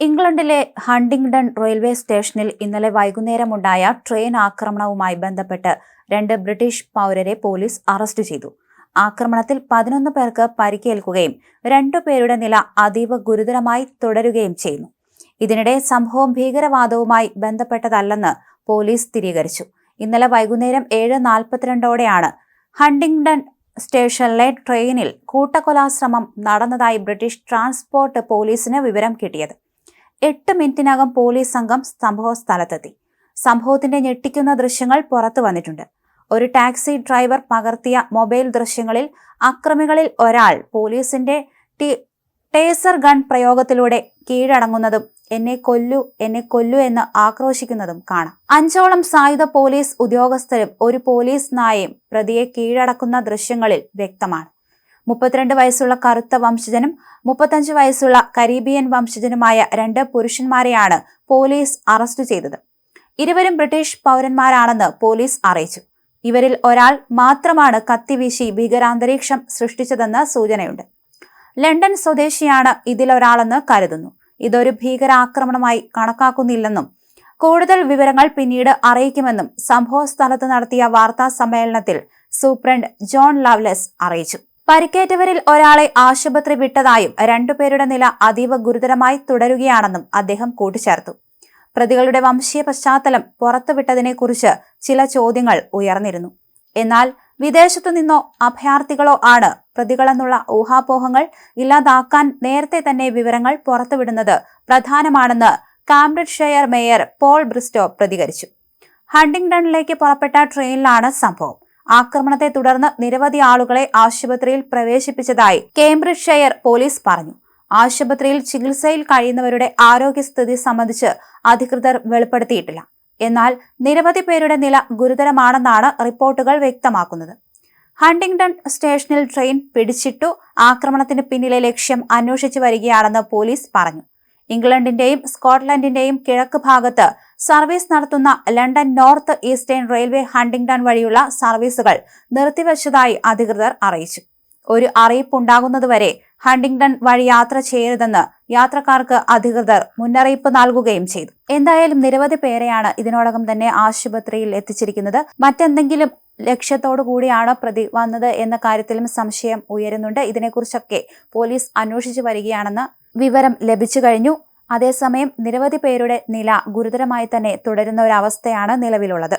ഇംഗ്ലണ്ടിലെ Huntington railway സ്റ്റേഷനിൽ ഇന്നലെ വൈകുന്നേരമുണ്ടായ ട്രെയിൻ ആക്രമണവുമായി ബന്ധപ്പെട്ട് രണ്ട് ബ്രിട്ടീഷ് പൗരരെ പോലീസ് അറസ്റ്റ് ചെയ്തു. ആക്രമണത്തിൽ പതിനൊന്ന് പേർക്ക് പരിക്കേൽക്കുകയും രണ്ടു പേരുടെ നില അതീവ ഗുരുതരമായി തുടരുകയും ചെയ്യുന്നു. ഇതിനിടെ സംഭവം ഭീകരവാദവുമായി ബന്ധപ്പെട്ടതല്ലെന്ന് പോലീസ് സ്ഥിരീകരിച്ചു. ഇന്നലെ വൈകുന്നേരം ഏഴ് നാൽപ്പത്തിരണ്ടോടെയാണ് ഹണ്ടിംഗ്ടൺ സ്റ്റേഷനിലെ ട്രെയിനിൽ കൂട്ടക്കൊലാശ്രമം നടന്നതായി ബ്രിട്ടീഷ് ട്രാൻസ്പോർട്ട് പോലീസിന് വിവരം കിട്ടിയത്. എട്ട് മിനിറ്റിനകം പോലീസ് സംഘം സംഭവ സ്ഥലത്തെത്തി സംഭവത്തിന്റെ ഞെട്ടിക്കുന്ന ദൃശ്യങ്ങൾ പുറത്തു വന്നിട്ടുണ്ട്. ഒരു ടാക്സി ഡ്രൈവർ പകർത്തിയ മൊബൈൽ ദൃശ്യങ്ങളിൽ അക്രമികളിൽ ഒരാൾ പോലീസിന്റെ ടേസർ ഗൺ പ്രയോഗത്തിലൂടെ കീഴടങ്ങുന്നതും എന്നെ കൊല്ലു എന്നെ കൊല്ലു എന്ന് ആക്രോശിക്കുന്നതും കാണാം. അഞ്ചോളം സായുധ പോലീസ് ഉദ്യോഗസ്ഥരും ഒരു പോലീസ് നായയും പ്രതിയെ കീഴടക്കുന്ന ദൃശ്യങ്ങളിൽ വ്യക്തമാണ്. മുപ്പത്തിരണ്ട് വയസ്സുള്ള കറുത്ത വംശജനും മുപ്പത്തഞ്ച് വയസ്സുള്ള കരീബിയൻ വംശജനുമായ രണ്ട് പുരുഷന്മാരെയാണ് പോലീസ് അറസ്റ്റ് ചെയ്തത്. ഇരുവരും ബ്രിട്ടീഷ് പൗരന്മാരാണെന്ന് പോലീസ് അറിയിച്ചു. ഇവരിൽ ഒരാൾ മാത്രമാണ് കത്തിവീശി ഭീകരാന്തരീക്ഷം സൃഷ്ടിച്ചതെന്ന് സൂചനയുണ്ട്. ലണ്ടൻ സ്വദേശിയാണ് ഇതിലൊരാളെന്ന് കരുതുന്നു. ഇതൊരു ഭീകരാക്രമണമായി കണക്കാക്കുന്നില്ലെന്നും കൂടുതൽ വിവരങ്ങൾ പിന്നീട് അറിയിക്കുമെന്നും സംഭവ സ്ഥലത്ത് നടത്തിയ വാർത്താ സമ്മേളനത്തിൽ സൂപ്രണ്ട് ജോൺ ലവ്ലെസ് അറിയിച്ചു. പരിക്കേറ്റവരിൽ ഒരാളെ ആശുപത്രി വിട്ടതായും രണ്ടുപേരുടെ നില അതീവ ഗുരുതരമായി തുടരുകയാണെന്നും അദ്ദേഹം കൂട്ടിച്ചേർത്തു. പ്രതികളുടെ വംശീയ പശ്ചാത്തലം പുറത്തുവിട്ടതിനെക്കുറിച്ച് ചില ചോദ്യങ്ങൾ ഉയർന്നിരുന്നു. എന്നാൽ വിദേശത്തു നിന്നോ അഭയാർത്ഥികളോ ആണ് പ്രതികളെന്നുള്ള ഊഹാപോഹങ്ങൾ ഇല്ലാതാക്കാൻ നേരത്തെ തന്നെ വിവരങ്ങൾ പുറത്തുവിടുന്നത് പ്രധാനമാണെന്ന് Cambridgeshire mayor Paul Bristow പ്രതികരിച്ചു. ഹണ്ടിംഗ്ടണിലേക്ക് പുറപ്പെട്ട ട്രെയിനിലാണ് സംഭവം. ആക്രമണത്തെ തുടർന്ന് നിരവധി ആളുകളെ ആശുപത്രിയിൽ പ്രവേശിപ്പിച്ചതായി കേംബ്രിഡ്ജ് ഷെയർ പോലീസ് പറഞ്ഞു. ആശുപത്രിയിൽ ചികിത്സയിൽ കഴിയുന്നവരുടെ ആരോഗ്യസ്ഥിതി സംബന്ധിച്ച് അധികൃതർ വെളിപ്പെടുത്തിയിട്ടില്ല. എന്നാൽ നിരവധി പേരുടെ നില ഗുരുതരമാണെന്നാണ് റിപ്പോർട്ടുകൾ വ്യക്തമാക്കുന്നത്. ഹണ്ടിങ്ടൺ സ്റ്റേഷനിൽ ട്രെയിൻ പിടിച്ചിട്ടു ആക്രമണത്തിന് പിന്നിലെ ലക്ഷ്യം അന്വേഷിച്ചു വരികയാണെന്ന് പോലീസ് പറഞ്ഞു. ഇംഗ്ലണ്ടിന്റെയും സ്കോട്ട്ലൻഡിന്റെയും കിഴക്ക് ഭാഗത്ത് സർവീസ് നടത്തുന്ന London North Eastern Railway Huntingdon വഴിയുള്ള സർവീസുകൾ നിർത്തിവച്ചതായി അധികൃതർ അറിയിച്ചു. ഒരു അറിയിപ്പുണ്ടാകുന്നതുവരെ ഹണ്ടിംഗ്ടൺ വഴി യാത്ര ചെയ്യരുതെന്ന് യാത്രക്കാർക്ക് അധികൃതർ മുന്നറിയിപ്പ് നൽകുകയും ചെയ്തു. എന്തായാലും നിരവധി പേരെയാണ് ഇതിനോടകം തന്നെ ആശുപത്രിയിൽ എത്തിച്ചിരിക്കുന്നത്. മറ്റെന്തെങ്കിലും ലക്ഷ്യത്തോടു കൂടിയാണ് പ്രതി വന്നത് എന്ന കാര്യത്തിലും സംശയം ഉയരുന്നുണ്ട്. ഇതിനെക്കുറിച്ചൊക്കെ പോലീസ് അന്വേഷിച്ചു വരികയാണെന്ന് വിവരം ലഭിച്ചു കഴിഞ്ഞു. അതേസമയം നിരവധി പേരുടെ നില ഗുരുതരമായി തന്നെ തുടരുന്ന ഒരവസ്ഥയാണ് നിലവിലുള്ളത്.